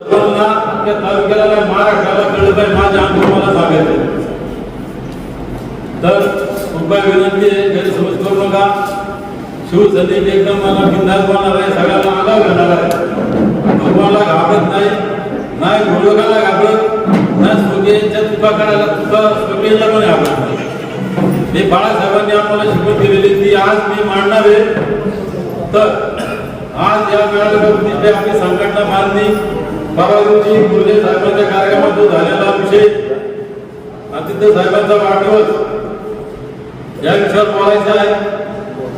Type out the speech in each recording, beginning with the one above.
तालुक्याला महाराष्ट्राला कळलं पाहिजे माझ्या सांगायचं. तर कृपया विनंती आहे गैरसमज करू नका. शिवसैनिक एकदम मला बिंदास बनणार आहे सगळ्यांना आगाव घेणार आहे. भगवानला घाबरत नाही नाही गोलकाला घाबरत नाही चुका करायला चुका पण घाबरत नाही. हे बाळासाहेबांनी आम्हाला शिकवण दिलेली ती आज मी मांडणार आहे. तर आज या वेळाला आपली संघटना बांधणी परवा दिवशी गुरुजे साहेबांच्या कार्यक्रमात जो झालेला विषय आदित्य साहेबांचा वाढदिवस या विषयावर बोलायचं आहे.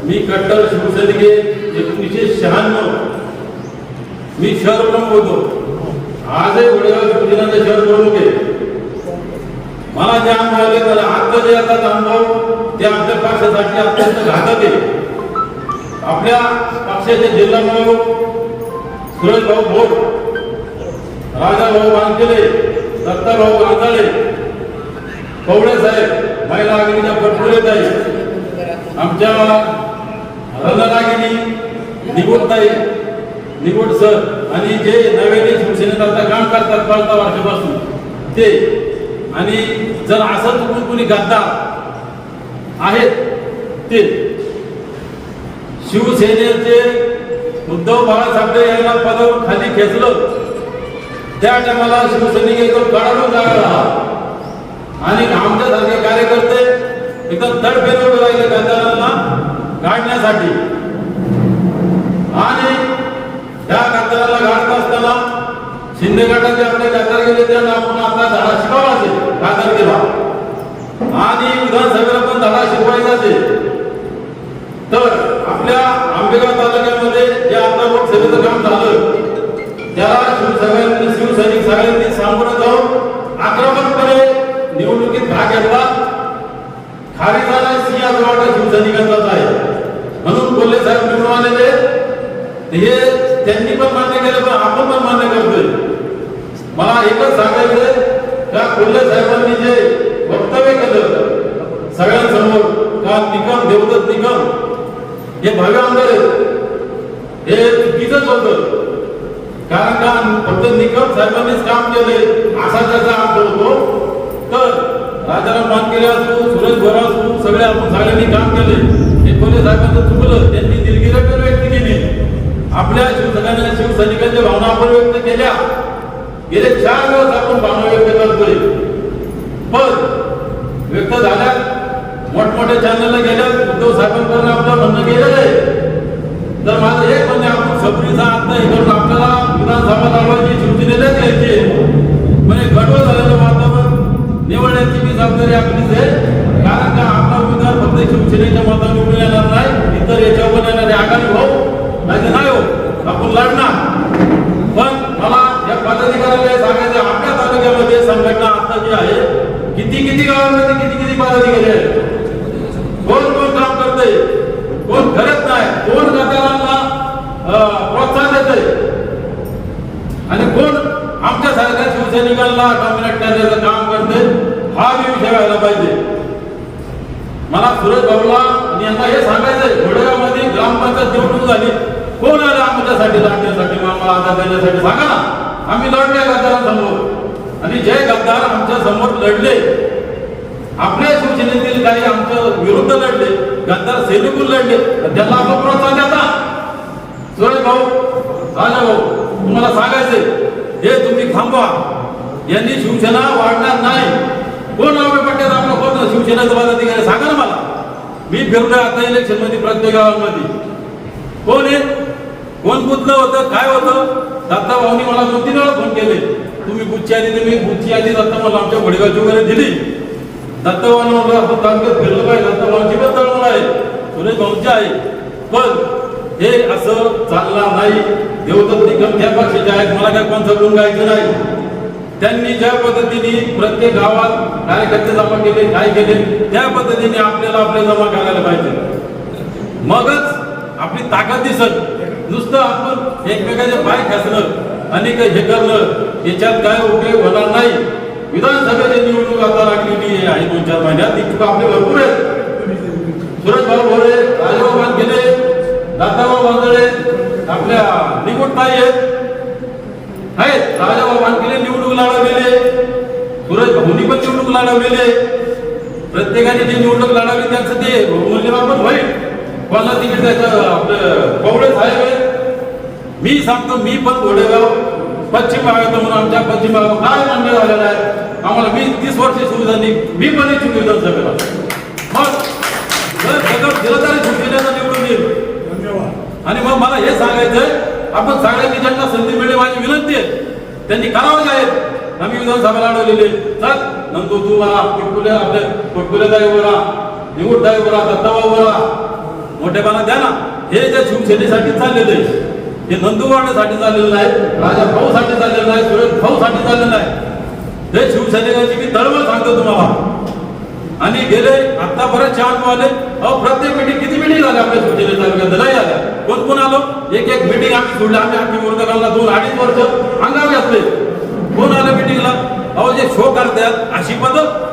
मी कट्टर शिवसैनिके एकोणीसशे शहाण्णव मी शहर प्रमुख होतो. आजही वडगाव शिवसेनेचा शहर प्रमुख आहे. मला जे अनुभव त्याला आता जे आता अनुभव ते आपल्या पक्षासाठी अत्यंत घातक आहे. आपल्या पक्षाचे जिल्हा प्रमुख सुरेश भाऊ भोट राजा भाऊ वानखेडे दत्ता भाऊ कवडे साहेब महिला आघाडीच्या पटकुले ताई आमच्या रणरागिनी निगोटताई निगोट सर आणि जे नव्याने शिवसेनेत आता काम करतात कळता वर्षापासून ते. आणि जर असं चुकून कोणी गद्दार आहेत ते. शिवसेनेचे उद्धव बाळासाहेब यांना पदावर खाली खेचलं. त्या टायमाला शिवसैनिक एकदम कडाडून जागा झाला आणि आमच्यासारखे कार्यकर्ते एकदम तडफेने उभे राहिले खासदारांना गाडण्यासाठी. आणि त्या गद्दाराला गाडत असताना शिंदे गटाचे आपले खासदार गेले त्यांना आपण आपला धडा शिकवला असेल खासदार केला. आणि विधानसभेला पण धडा शिकवायचा असेल. तर आपल्या आंबेगाव तालुक्यामध्ये जे आता लोकसभेचं काम झालं त्याला शिवसैनिक शिवसैनिक सगळ्यांनी सामोरं जाऊन आक्रमकपणे निवडणुकीत भाग घेतला. खाली झाला सिंह वाटा शिवसैनिकांचाच आहे. म्हणून कोल्हे साहेब निवडून आलेले. हे त्यांनी पण मान्य केलं पण आपण पण मान्य करतोय. मला एकच सांगायचंय का कोल्हे साहेबांनी जे वक्तव्य केलं सगळ्यांसमोर का निकम देवदत निकम हे भव्य आमदार हे चुकीचंच होतं. फक्त निकम साहेबांनीच काम केले असा त्याचा अर्थ होतो. तर राजाराम मानकेरे असो सुरेश भोरा असो सगळे आपण सगळ्यांनी काम केले हे कोल्हे साहेबांचं चुकलं त्यांनी दिलगिरी पण व्यक्त केली. आपल्या शिवसैनिकांच्या शिवसैनिकांच्या भावना आपण व्यक्त केल्या. गेले चार दिवस आपण भावना व्यक्त करतोय. पण व्यक्त झाल्या मोठमोठ्या चॅनलला गेल्या उद्धव साहेबांकडे किती किती गावांमध्ये किती किती पदाधिकारी आहेत कोण कोण काम करतय? कोण करत नाही? कोण गटारांना प्रोत्साहन देतंय? आणि कोण आमच्या सारख्या शिवसैनिकांना डॉमिनेट करण्याचं काम करते हा मी विषय व्हायला पाहिजे. मला सुरज भाऊला आणि यांना हे सांगायचंय घोडेगावमध्ये ग्रामपंचायत निवडणूक झाली. कोण आलं आमच्यासाठी लढण्यासाठी मग आम्हाला आधार देण्यासाठी सांगा ना. आम्ही लढले गद्दारांसमोर आणि जे गद्दार आमच्यासमोर लढले आपल्या शिवसेनेतील काही आमच्या विरुद्ध लढले गद्दार सैनिकून लढले त्याला आपण प्रोत्साहन देता सुरेश भाऊ राजा भाऊ तुम्हाला सांगायचे हे तुम्ही थांबवा. यांनी शिवसेना वाढणार नाही. कोण आम्ही पटेल आपला कोण शिवसेनेचा पदाधिकारी? सांगा ना मला. मी फिरलोय आता इलेक्शनमध्ये प्रत्येक गावामध्ये. कोण आहे? कोण गुंतलं होतं? काय होतं? दत्ता भाऊनी मला दोन तीन वेळा फोन केले. तुम्ही गुच्छी आधी तुम्ही गुच्छी आधी दत्ता मला आमच्या घोडेगावची वगैरे दिली. दत्तभाऊन म्हणलं आपण फिरलं पाहिजे दत्तभाऊची पण तळमळ आहे? सुरेश भाऊंची आहे पण हे असं चालणार नाही. देवदत्त निकम त्या पक्षाचे आहेत मला काय कोण सगळून गायचं नाही. त्यांनी ज्या पद्धतीने प्रत्येक गावात कार्यकर्ते जमा केले काय केले त्या पद्धतीने आपल्याला आपले जमा करायला पाहिजे. मगच आपली ताकद दिसत. नुसतं आपण एकमेकाचे पाय खेचणं आणि काही हे करणं याच्यात काय उपयोग होणार नाही. विधानसभेची निवडणूक आता लागलेली आहे. दोन चार महिन्यात ती आपले भरपूर आहेत. सुरेश भाऊ भोरे राजभाऊ वानखेडे दादाभाऊ वांदळे आपल्या निवडून ताई आहेत. राजाभाऊ वानखेडे निवडणूक लढवलेले सुरज भाऊनी पण निवडणूक लढवलेले प्रत्येकाने जी निवडणूक लढावी त्यांचं ते मूल्यमापन होईल. कोणाला तिकीट द्यायचं आपलं पवळे साहेब आहे मी सांगतो मी पण घोडेगाव पश्चिम भागात म्हणून आमच्या पश्चिम भागात काय मान्य झालेलं आहे? आम्हाला मी तीस वर्ष सुरू झाली. मी पण इच्छुक विधानसभेला. मग जर जगत दिलं तरी सुटलेल्याचा निवडून येईल. आणि मग मला हे सांगायचंय आपण सगळ्यांनी ज्यांना संधी मिळेल माझी विनंती आहे. त्यांनी करावं जाहीर आम्ही विधानसभा लढवलेली चल नंदू तू मला पोटकुले आपले पोटकुले दाई उभा निवड दाई उभा दत्ताबा उभा मोठेपणा द्या ना. हे जे शिवसेनेसाठी चाललेलं आहे. हे नंदुवाड्यासाठी चाललेलं नाही राजा भाऊसाठी चाललेलं नाही सुरेश भाऊसाठी चाललेलं नाही. हे शिवसैनिकांची मी तळमळ सांगतो तुम्हाला. आणि गेले आता बरेच छान आले अहो प्रत्येक मिटिंग किती मिटिंग झाल्या आपल्या शिवसेने तालुक्यात? नाही आल्या कोण कोण आलो? एक एक मिटिंग आम्ही सोडली. आम्ही आम्ही विरोधकांना दोन अडीच वर्ष अंगावर घातले. कोण आलं मिटिंगला अहो जे शो करतात अशी पद्धत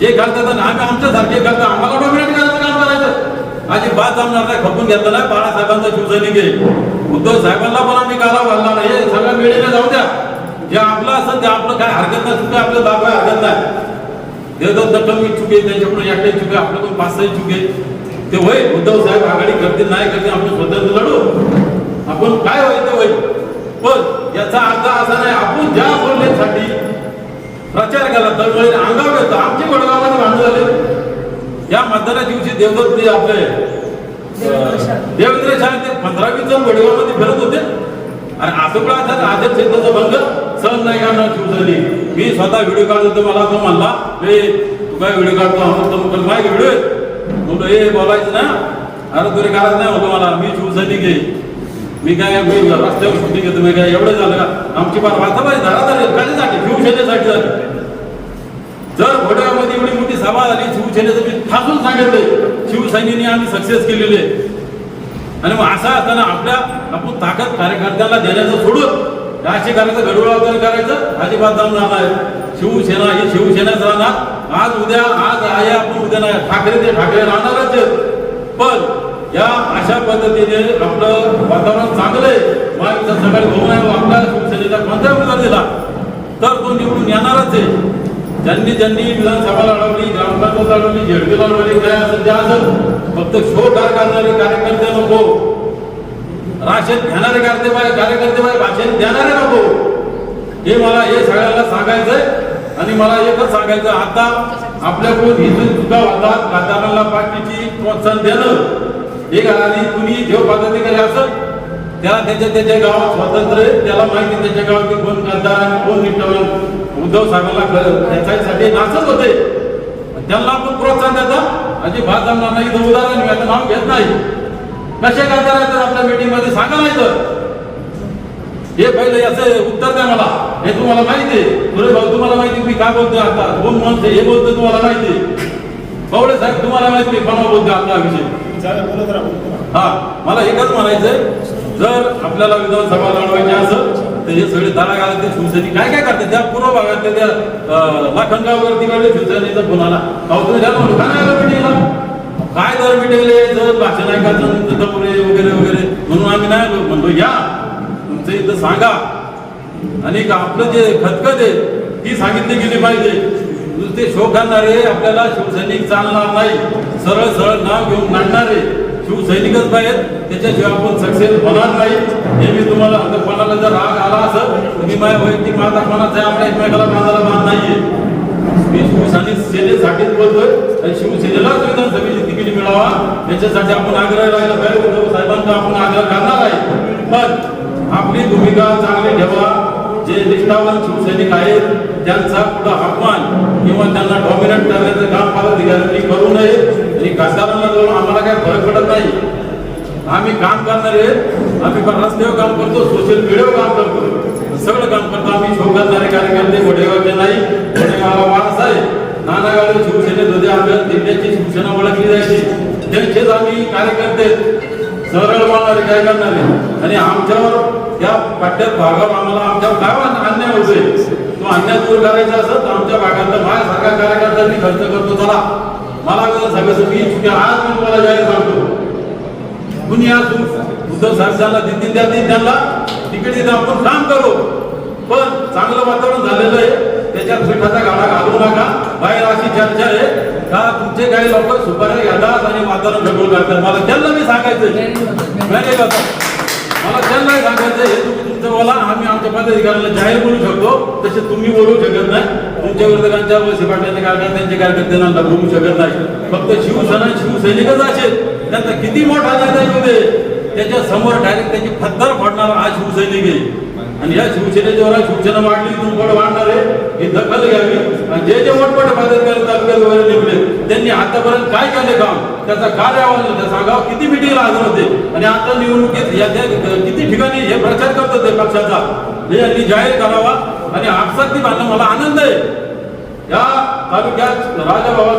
जे करतात आणि आम्ही आमच्यासारखे करतात आम्हाला डॉमिनेट करतात अजिबात जमणार नाही खपून घेतलं नाही बाळासाहेबांचा शिवसैनिक आहे उद्धव साहेबांना पण आम्ही काला घालणार नाही. हे सगळ्या वेळेला जाऊ द्या. जे आपलं असं ते आपलं काय हरकत नाही आपलं दाखवाय हरकत नाही. देवदत्त दत्तम इच्छुक त्यांच्याकडून एकटे चुके आपल्याकडून पाच सहा चुके. ते होय उद्धव साहेब आघाडी करतील नाही करतील आपण स्वतंत्र लढू. आपण काय होईल ते होईल. पण याचा अर्थ असा नाही आपण ज्या बोलण्यासाठी प्रचार केला तर अंगावर येतो. आमचे वडगावामध्ये भांडण झाले. या मतदाना दिवशी देवदत्त आपले देवेंद्र शाह ते पंधरा जण वडगावमध्ये फिरत होते. आणि असं असं आदर क्षेत्राचा भंग सहन नाही करणार मी स्वतः व्हिडिओ काढत होतो मला तो म्हणला ए तू काय व्हिडिओ काढतो? म्हणतो मग माझे व्हिडिओ आहे. हे ए बोलायचं ना. अरे तुला काढत नाही होतो मला. मी शिवसैनिक आहे मी काय मी रस्त्यावर शूटिंग घेतो. मी काय एवढं झालं का? आमची बार वातावरण झाला झाली कशासाठी? शिवसेनेसाठी झाली. जर घोड्यामध्ये एवढी मोठी सभा झाली शिवसेनेचं ठासून सांगितलंय शिवसैनिकांनी आम्ही सक्सेस केलेले आणि मग असं असताना आपल्या आपण ताकद कार्यकर्त्यांना देण्याचं सोडून असे करायचं करायचं अजिबात जाऊन राहणार शिवसेना ही शिवसेनाच राहणार. आज उद्या आज आहे आपण उद्या नाही. ठाकरे ते ठाकरे राहणारच पण या अशा पद्धतीने आपलं वातावरण चांगलं आहे. महाविकास सकाळी भाऊ नये आपल्या शिवसेनेचा कोणता उमेदवार दिला? तर तो निवडून येणारच आहे. ज्यांनी ज्यांनी विधानसभा लढवली ग्राम म्हणजे लढवली काय असेल ते असेल फक्त शोकार करणारे कार्यकर्ते नको. राशन घेणारे कार्यते कार्यकर्ते बाय भाषण देणारे नको. हे मला हे सगळ्यांना सांगायचंय आणि मला एकच सांगायचं आता आपल्याकडून इथून चुका होतात खासदारांना पार्टीची प्रोत्साहन देणं हे आणि कुणी जेव्हा पदाधिकारी असत त्याला त्याच्या त्याच्या गावात स्वातंत्र्य आहे, त्याला माहिती त्याच्या गावात कोण खासदार कोण निष्ठावान उद्धव साहेबांना ख- त्याच्यासाठी नाचत होते. त्यांना आपण प्रोत्साहन देता अजिबात जमणार नाही इथं उदाहरण मी आता नाव घेत नाही. कसे खासदार आहेत आपल्या मीटिंगमध्ये? सांगा नाही तर. हे पहिलं याचं उत्तर द्या मला. हे तुम्हाला माहिती आहे. भाऊ तुम्हाला माहिती मी काय बोलतोय आता? दोन माणसं हे बोलतोय तुम्हाला माहिती आहे. बावळे साहेब तुम्हाला माहिती आहे कोणा बोलतोय आपला विषय? हा मला एकच म्हणायचंय. जर आपल्याला विधानसभा लढवायची असेल तर हे सगळे दरागाला ते शिवसैनिक काय काय करते? त्या पूर्व भागातल्या त्या अं, लाखनगाववरती काढले शिवसेनेचा कोणाला? अहो तुम्ही त्याला म्हणू का नाही आलं मिटिंगला काय दर मिटिंगले जर भाषण ऐकायचं दत्तपुरे वगैरे वगैरे. म्हणून आम्ही नाही आलो. म्हणतो या तुमचं इथं सांगा. आणि आपलं जे खतखत आहे ती सांगितली गेली पाहिजे. नुसते शो करणारे आपल्याला शिवसैनिक चालणार नाही. सरळ सरळ नाव घेऊन नाडणारे शिवसैनिकच पाहिजेत त्याच्याशिवाय आपण सक्सेस होणार नाही. हे मी तुम्हाला आता कोणाला जर राग आला असं तुम्ही माझ्या वैयक्तिक माझा कोणाचा आहे, आपल्या एकमेकाला माझाला मान नाहीये. मी शिवसेने सेनेसाठीच बोलतोय आणि शिवसेनेलाच विधानसभेची तिकीट मिळावा याच्यासाठी आपण आग्रह राहिला पाहिजे उद्धव साहेबांचा आपण आग्रह करणार आहे. पण आपली भूमिका चांगली ठेवा. जे निष्ठावान शिवसैनिक आहेत त्यांचा पुढं अपमान किंवा त्यांना डॉमिनंट करण्याचं काम पदाधिकाऱ्यांनी करू नये. आणि खासदारांना जाऊन आम्हाला काही फरक पडत नाही. आम्ही काम करणारे आम्ही पण रस्त्यावर काम करतो सोशल मीडियावर काम करतो. सगळं काम करतो आम्ही. शो कार्यकर्ते घोडेगावचे नाही घोडेगावला माणूस आहे नानागावला शिवसेनेत होते आपल्या दिल्ल्याची शिवसेना ओळखली जायची. त्यांचेच आम्ही कार्यकर्ते सरळ मानणारे काय करणारे आणि आमच्यावर त्या पाट्यात भागावर आम्हाला आमच्या काय अन्याय होतोय. तो अन्याय दूर करायचा असेल तर आमच्या भागातला माझ्यासारखा कार्यकर्ता मी खर्च करतो चला. मला सगळं मी चुक्या आज मी तुम्हाला जाहीर सांगतो. कुणी असू उद्धव साहेब त्यांना देतील त्या देतील त्यांना तिकीट देते आपण काम करू. पण चांगलं वातावरण झालेलं आहे. त्याच्यात पिठाचा गाडा घालू नका. बाहेर अशी चर्चा आहे. का तुमचे काही लोक सुपाऱ्या घेतात आणि वातावरण ढगून करतात? मला त्यांना मी सांगायचं मला त्यांना सांगायचं हे तुम्ही तुमचं बोला आम्ही आमच्या पदाधिकाऱ्याला जाहीर बोलू शकतो. तसे तुम्ही बोलू शकत नाही. तुमच्या विरोधकांच्या वळसे पाटलांच्या कार्यकर्त्यांचे कार्यकर्त्यांना बोलू शकत नाही. फक्त शिवसेना शिवसैनिकच असेल त्यांचा किती मोठा नेता येऊ दे. त्याच्यासमोर डायरेक्ट त्याची फत्तर फोडणार हा शिवसैनिक आहे. आणि या शिवसेनेच्या वर शिवसेना वाढली तुम्ही वाढणार आहे. ही दखल घ्यावी. आणि जे जे मोठमोठे पदाधिकारी त्यांनी आतापर्यंत काय केले काम? त्याचा काय आवाज त्या सांगावं किती मिटिंगला हजर होते? आणि आता निवडणुकीत या किती ठिकाणी हे प्रचार करत होते पक्षाचा? हे यांनी जाहीर करावा. आणि आपसात ती बांधणं मला आनंद आहे. या तालुक्यात राजा भाऊ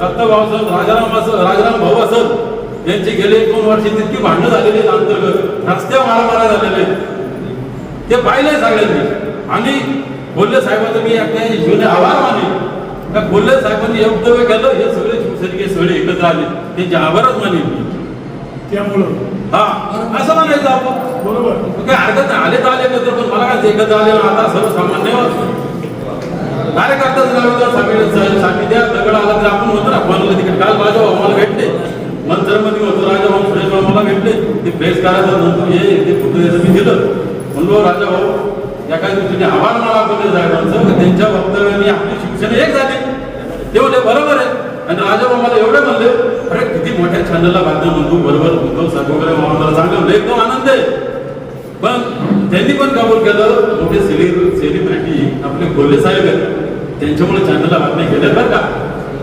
दत्त भाऊ राजाराम असल राजाराम भाऊ असत यांची गेले दोन वर्षी तितकी भांडणं झालेली आहेत अंतर्गत रस्त्यावर मारामारा झालेले ते पाहिले सगळ्यांनी. आणि बोलले साहेबांचं मी आपल्या हिशोबाने आभार मानले का बोलले साहेबांनी हे वक्तव्य केलं हे सगळे शिवसैनिक सगळे एकत्र आले. त्यांचे आभारच मानेन मी त्यामुळं? हा असं म्हणायचं आपण. बरोबर. काय हरकत नाही आले तर आले एकत्र पण मला काय एकत्र आले आता सर्वसामान्य कार्यकर्ताच नाव सगळे साठी द्या दगड आला तर आपण होतो ना कोणाला तिकडे? काल राजा भाऊ मला भेटले. मंत्रमध्ये होतो राजा भाऊ सुरेश भाऊ मला भेटले. ते प्रेस करायचं नंतर हे ते पुतळ्याचं मी दिलं. म्हणलो राजा भाऊ या काही दृष्टीने आभार मला बोलले साहेबांचं त्यांच्या वक्तव्याने आपली शिक्षण एक झाली. ते म्हणजे बरोबर आहे. आणि राजाबा मला एवढे म्हणले अरे किती मोठ्या छंदाला बांधलं म्हणतो बरोबर उद्धव साहेब वगैरे मला सांगलं एकदम आनंद आहे. पण त्यांनी पण कबूल केलं मोठे सेलिब्रिटी आपले गोले साहेब आहेत. त्यांच्यामुळे चॅनलला बातम्या केल्या बरं का.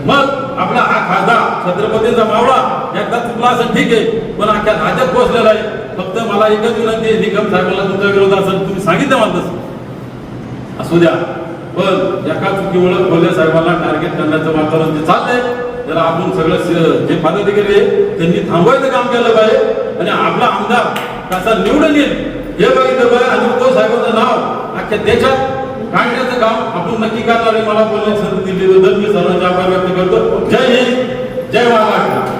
मग आपला हा खासदार छत्रपतीचा मावळा एकदा चुकला असं ठीक आहे. पण अख्ख्या राज्यात पोहोचलेला आहे. मला एकच विनंती आहे निकम साहेबांना तुमच्या विरोध असेल तुम्ही सांगितलं मला तसं. असू द्या. पण एका चुकीमुळे कोल्हे साहेबांना टार्गेट करण्याचं वातावरण जे चाललंय त्याला आपण सगळं जे पदाधिकारी आहे त्यांनी थांबवायचं काम केलं पाहिजे. आणि आपला आमदार कसा निवडून येईल हे बघितलं पाहिजे. आणि उद्धव साहेबांचं नाव अख्ख्या देशात काढण्याचं काम आपण नक्की करणार आहे. मला बोलण्याची संधी दिली बद्दल मी सर्वांचे आभार व्यक्त करतो. जय हिंद. जय महाराष्ट्र.